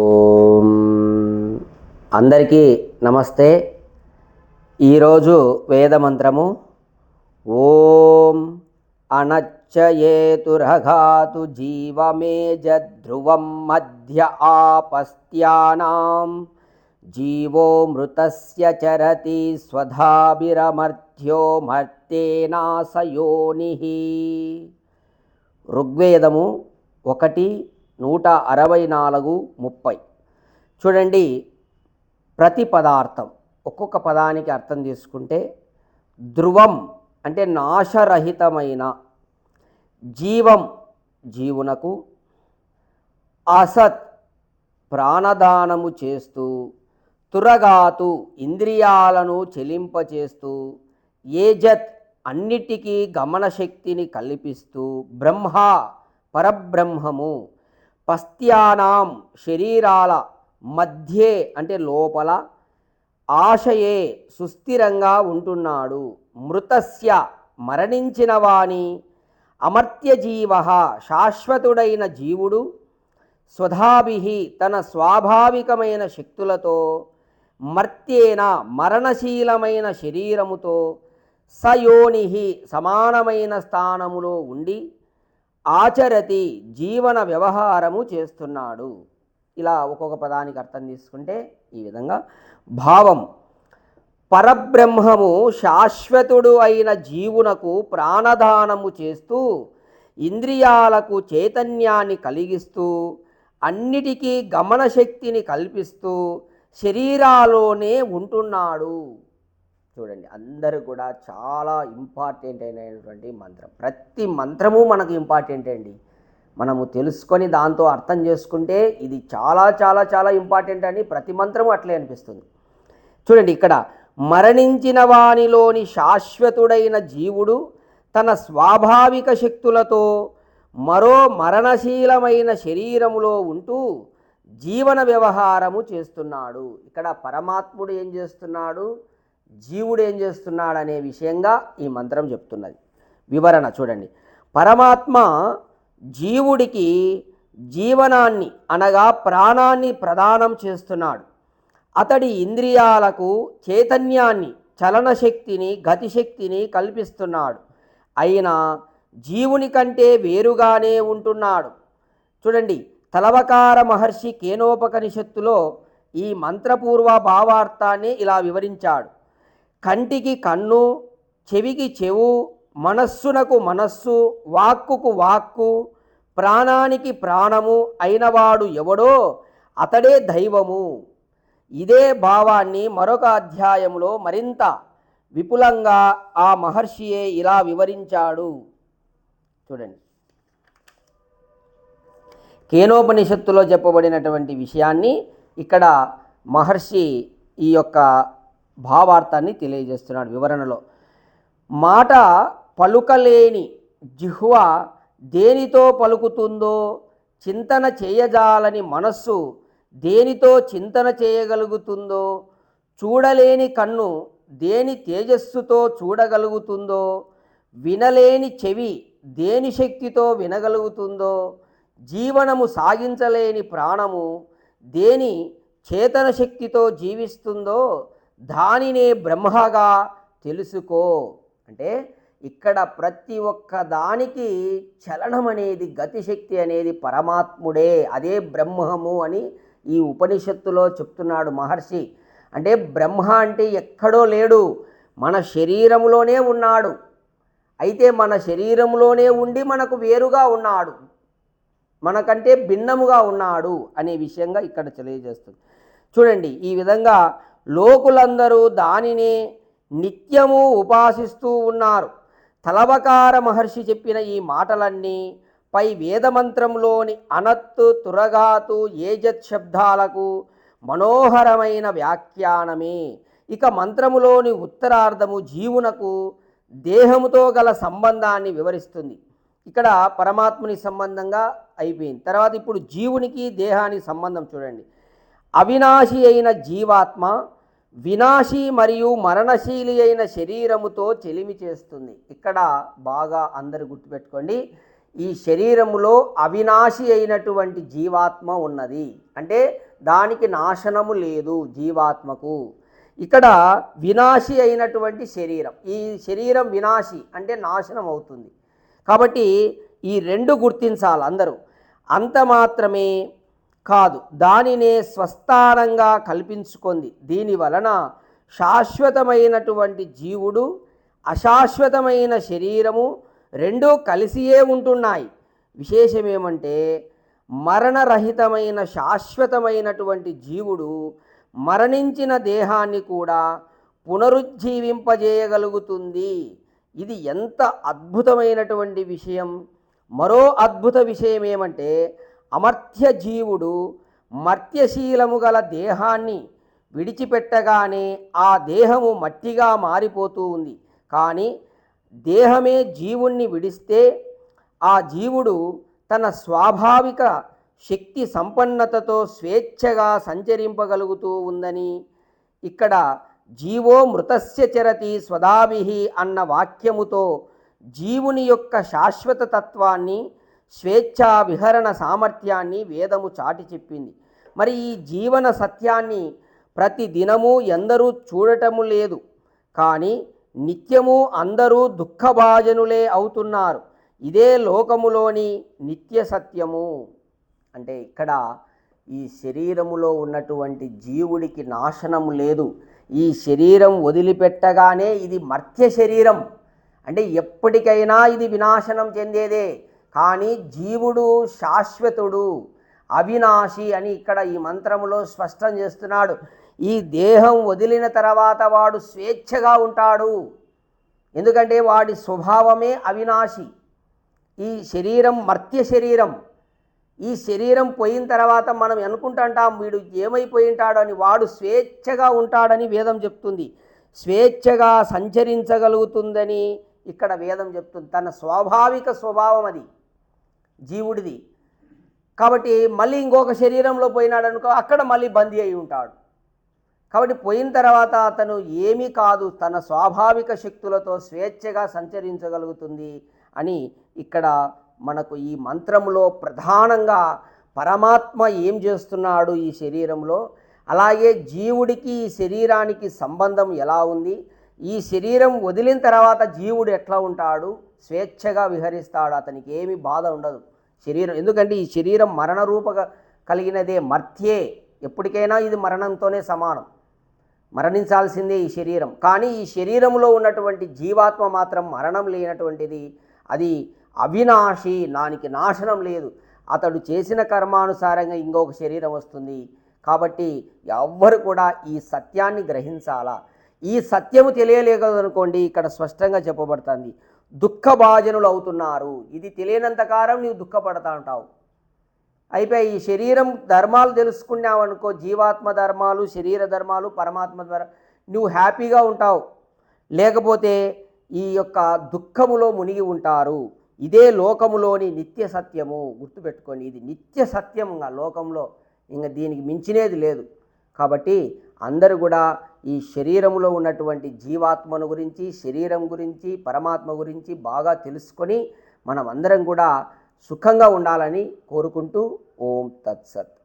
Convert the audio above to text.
ఓం. అందరికీ నమస్తే. ఈరోజు వేదమంత్రము. ఓం అనచ్చయేతురఘాతు జీవమేజధ్రువం మధ్య ఆపస్త్యానాం. జీవో మృతస్య చరతి స్వధాభిరమర్థ్యో మర్తేనాసయోనిః ఋగ్వేదము ఒకటి నూట అరవై నాలుగు ముప్పై. చూడండి ప్రతి పదార్థం ఒక్కొక్క పదానికి అర్థం తీసుకుంటే ధ్రువం అంటే నాశరహితమైన జీవం జీవునకు అసత్ ప్రాణదానము చేస్తూ తురగాతు ఇంద్రియాలను చెలింపచేస్తూ ఏజత్ అన్నిటికీ గమనశక్తిని కల్పిస్తూ బ్రహ్మ పరబ్రహ్మము పస్త్యానాం శరీరాల మధ్యే అంటే లోపల ఆశయే సుస్థిరంగా ఉంటున్నాడు. మృతస్య మరణించిన వాణి అమర్త్యజీవ శాశ్వతుడైన జీవుడు స్వధాభి తన స్వాభావికమైన శక్తులతో మర్త్యేన మరణశీలమైన శరీరముతో సయోని సమానమైన స్థానములో ఉండి ఆచరతి జీవన వ్యవహారము చేస్తున్నాడు. ఇలా ఒక్కొక్క పదానికి అర్థం తీసుకుంటే ఈ విధంగా భావం. పరబ్రహ్మము శాశ్వతుడు అయిన జీవునకు ప్రాణదానము చేస్తూ ఇంద్రియాలకు చైతన్యాన్ని కలిగిస్తూ అన్నిటికీ గమనశక్తిని కల్పిస్తూ శరీరాలోనే ఉంటున్నాడు. చూడండి అందరూ కూడా చాలా ఇంపార్టెంట్ అయినటువంటి మంత్రం. ప్రతి మంత్రము మనకు ఇంపార్టెంట్ అండి. మనము తెలుసుకొని దాంతో అర్థం చేసుకుంటే ఇది చాలా చాలా చాలా ఇంపార్టెంట్ అని ప్రతి మంత్రము అట్లే అనిపిస్తుంది. చూడండి ఇక్కడ మరణించిన వానిలోని శాశ్వతుడైన జీవుడు తన స్వాభావిక శక్తులతో మరో మరణశీలమైన శరీరములో ఉంటూ జీవన వ్యవహారము చేస్తున్నాడు. ఇక్కడ పరమాత్ముడు ఏం చేస్తున్నాడు? జీవుడు ఏం చేస్తున్నాడనే విషయంగా ఈ మంత్రం చెప్తున్నది. వివరణ చూడండి. పరమాత్మ జీవుడికి జీవనాన్ని అనగా ప్రాణాన్ని ప్రదానం చేస్తున్నాడు. అతడి ఇంద్రియాలకు చైతన్యాన్ని చలనశక్తిని గతిశక్తిని కల్పిస్తున్నాడు. అయినా జీవుని కంటే వేరుగానే ఉంటున్నాడు. చూడండి తలవకార మహర్షి కేనోపకనిషత్తులో ఈ మంత్రపూర్వ భావార్థాన్ని ఇలా వివరించాడు. కంటికి కన్ను చెవికి చెవు మనస్సునకు మనస్సు వాక్కుకు వాక్కు ప్రాణానికి ప్రాణము అయినవాడు ఎవడో అతడే దైవము. ఇదే భావాన్ని మరొక అధ్యాయంలో మరింత విపులంగా ఆ మహర్షియే ఇలా వివరించాడు. చూడండి. కేనోపనిషత్తులో చెప్పబడినటువంటి విషయాన్ని ఇక్కడ మహర్షి ఈ యొక్క భావార్థాన్ని తెలియజేస్తున్నాడు వివరణలో. మాట పలుకలేని జిహ్వ దేనితో పలుకుతుందో చింతన చేయజాలని మనస్సు దేనితో చింతన చేయగలుగుతుందో చూడలేని కన్ను దేని తేజస్సుతో చూడగలుగుతుందో వినలేని చెవి దేని శక్తితో వినగలుగుతుందో జీవనము సాగించలేని ప్రాణము దేని చేతన శక్తితో జీవిస్తుందో దానినే బ్రహ్మగా తెలుసుకో. అంటే ఇక్కడ ప్రతి ఒక్క దానికి చలనం అనేది గతిశక్తి అనేది పరమాత్ముడే. అదే బ్రహ్మము అని ఈ ఉపనిషత్తులో చెప్తున్నాడు మహర్షి. అంటే బ్రహ్మ అంటే ఎక్కడో లేడు. మన శరీరంలోనే ఉన్నాడు. అయితే మన శరీరంలోనే ఉండి మనకు వేరుగా ఉన్నాడు. మనకంటే భిన్నముగా ఉన్నాడు అనే విషయంగా ఇక్కడ తెలియజేస్తుంది. చూడండి ఈ విధంగా లోకులందరూ దానిని నిత్యము ఉపాసిస్తూ ఉన్నారు. తలవకార మహర్షి చెప్పిన ఈ మాటలన్నీ పై వేదమంత్రంలోని అనత్తు తురగాతు ఏజత్ శబ్దాలకు మనోహరమైన వ్యాఖ్యానమే. ఇక మంత్రములోని ఉత్తరార్ధము జీవునకు దేహముతో గల సంబంధాన్ని వివరిస్తుంది. ఇక్కడ పరమాత్ముని సంబంధంగా అయిపోయింది. తర్వాత ఇప్పుడు జీవునికి దేహానికి సంబంధం చూడండి. అవినాశి అయిన జీవాత్మ వినాశి మరియు మరణశీలి అయిన శరీరముతో చెలిమి చేస్తుంది. ఇక్కడ బాగా అందరు గుర్తుపెట్టుకోండి. ఈ శరీరములో అవినాశి అయినటువంటి జీవాత్మ ఉన్నది. అంటే దానికి నాశనము లేదు జీవాత్మకు. ఇక్కడ వినాశి అయినటువంటి శరీరం. ఈ శరీరం వినాశి అంటే నాశనం అవుతుంది. కాబట్టి ఈ రెండు గుర్తించాలి అందరూ. అంత మాత్రమే కాదు దానినే స్వస్థానంగా కల్పించుకుంది. దీని వలన శాశ్వతమైనటువంటి జీవుడు అశాశ్వతమైన శరీరము రెండూ కలిసియే ఉంటున్నాయి. విశేషమేమంటే మరణరహితమైన శాశ్వతమైనటువంటి జీవుడు మరణించిన దేహాన్ని కూడా పునరుజ్జీవింపజేయగలుగుతుంది. ఇది ఎంత అద్భుతమైనటువంటి విషయం! మరో అద్భుత విషయం ఏమంటే అమర్త్య జీవుడు మర్త్యశీలము గల దేహాన్ని విడిచిపెట్టగానే ఆ దేహము మట్టిగా మారిపోతూ ఉంది. కానీ దేహమే జీవుణ్ణి విడిస్తే ఆ జీవుడు తన స్వాభావిక శక్తి సంపన్నతతో స్వేచ్ఛగా సంచరింపగలుగుతూ ఉందని ఇక్కడ జీవో మృతస్య చరతి స్వదాభి అన్న వాక్యముతో జీవుని యొక్క శాశ్వత తత్వాన్ని స్వేచ్ఛా విహరణ సామర్థ్యాన్ని వేదము చాటి చెప్పింది. మరి ఈ జీవన సత్యాన్ని ప్రతి దినము ఎందరూ చూడటము లేదు. కానీ నిత్యము అందరూ దుఃఖభాజనులే అవుతున్నారు. ఇదే లోకములోని నిత్య సత్యము. అంటే ఇక్కడ ఈ శరీరములో ఉన్నటువంటి జీవుడికి నాశనం లేదు. ఈ శరీరం వదిలిపెట్టగానే ఇది మర్త్య శరీరం. అంటే ఎప్పటికైనా ఇది వినాశనం చెందేదే. కానీ జీవుడు శాశ్వతుడు అవినాశి అని ఇక్కడ ఈ మంత్రములో స్పష్టం చేస్తున్నాడు. ఈ దేహం వదిలిన తర్వాత వాడు స్వేచ్ఛగా ఉంటాడు. ఎందుకంటే వాడి స్వభావమే అవినాశి. ఈ శరీరం మర్త్య శరీరం. ఈ శరీరం పోయిన తర్వాత మనం అనుకుంటుంటాం వీడు ఏమైపోయి ఉంటాడు అని. వాడు స్వేచ్ఛగా ఉంటాడని వేదం చెప్తుంది. స్వేచ్ఛగా సంచరించగలుగుతుందని ఇక్కడ వేదం చెప్తుంది. తన స్వాభావిక స్వభావం అది. జీవుడిది. కాబట్టి మళ్ళీ ఇంకొక శరీరంలో పోయినాడు అనుకో అక్కడ మళ్ళీ బందీ అయి ఉంటాడు. కాబట్టి పోయిన తర్వాత అతను ఏమీ కాదు తన స్వాభావిక శక్తులతో స్వేచ్ఛగా సంచరించగలుగుతుంది అని ఇక్కడ మనకు ఈ మంత్రంలో ప్రధానంగా పరమాత్మ ఏం చేస్తున్నాడు ఈ శరీరంలో? అలాగే జీవుడికి ఈ శరీరానికి సంబంధం ఎలా ఉంది? ఈ శరీరం వదిలిన తర్వాత జీవుడు ఎట్లా ఉంటాడు? స్వేచ్ఛగా విహరిస్తాడు. అతనికి ఏమి బాధ ఉండదు. శరీరం ఎందుకంటే ఈ శరీరం మరణ రూపక కలిగినదే మర్త్యే. ఎప్పటికైనా ఇది మరణంతోనే సమానం. మరణించాల్సిందే ఈ శరీరం. కానీ ఈ శరీరంలో ఉన్నటువంటి జీవాత్మ మాత్రం మరణం లేనటువంటిది. అది అవినాశి దానికి నాశనం లేదు. అతడు చేసిన కర్మానుసారంగా ఇంకొక శరీరం వస్తుంది. కాబట్టి ఎవ్వరు కూడా ఈ సత్యాన్ని గ్రహించాలా? ఈ సత్యము తెలియలేకదనుకోండి ఇక్కడ స్పష్టంగా చెప్పబడుతుంది. దుఃఖభాజనులు అవుతున్నారు ఇది తెలియనంతకారం నీవు దుఃఖపడతా ఉంటావు. అయిపోయి ఈ శరీరం ధర్మాలు తెలుసుకున్నావనుకో జీవాత్మ ధర్మాలు శరీర ధర్మాలు పరమాత్మ ధర్మ నువ్వు హ్యాపీగా ఉంటావు. లేకపోతే ఈ యొక్క దుఃఖములో మునిగి ఉంటారు. ఇదే లోకములోని నిత్య సత్యము. గుర్తుపెట్టుకొని ఇది నిత్య సత్యం. ఇంకా లోకంలో ఇంకా దీనికి మించినేది లేదు. కాబట్టి అందరూ కూడా ఈ శరీరంలో ఉన్నటువంటి జీవాత్మను గురించి శరీరం గురించి పరమాత్మ గురించి బాగా తెలుసుకొని మనం అందరం కూడా సుఖంగా ఉండాలని కోరుకుంటూ ఓం తత్సత్.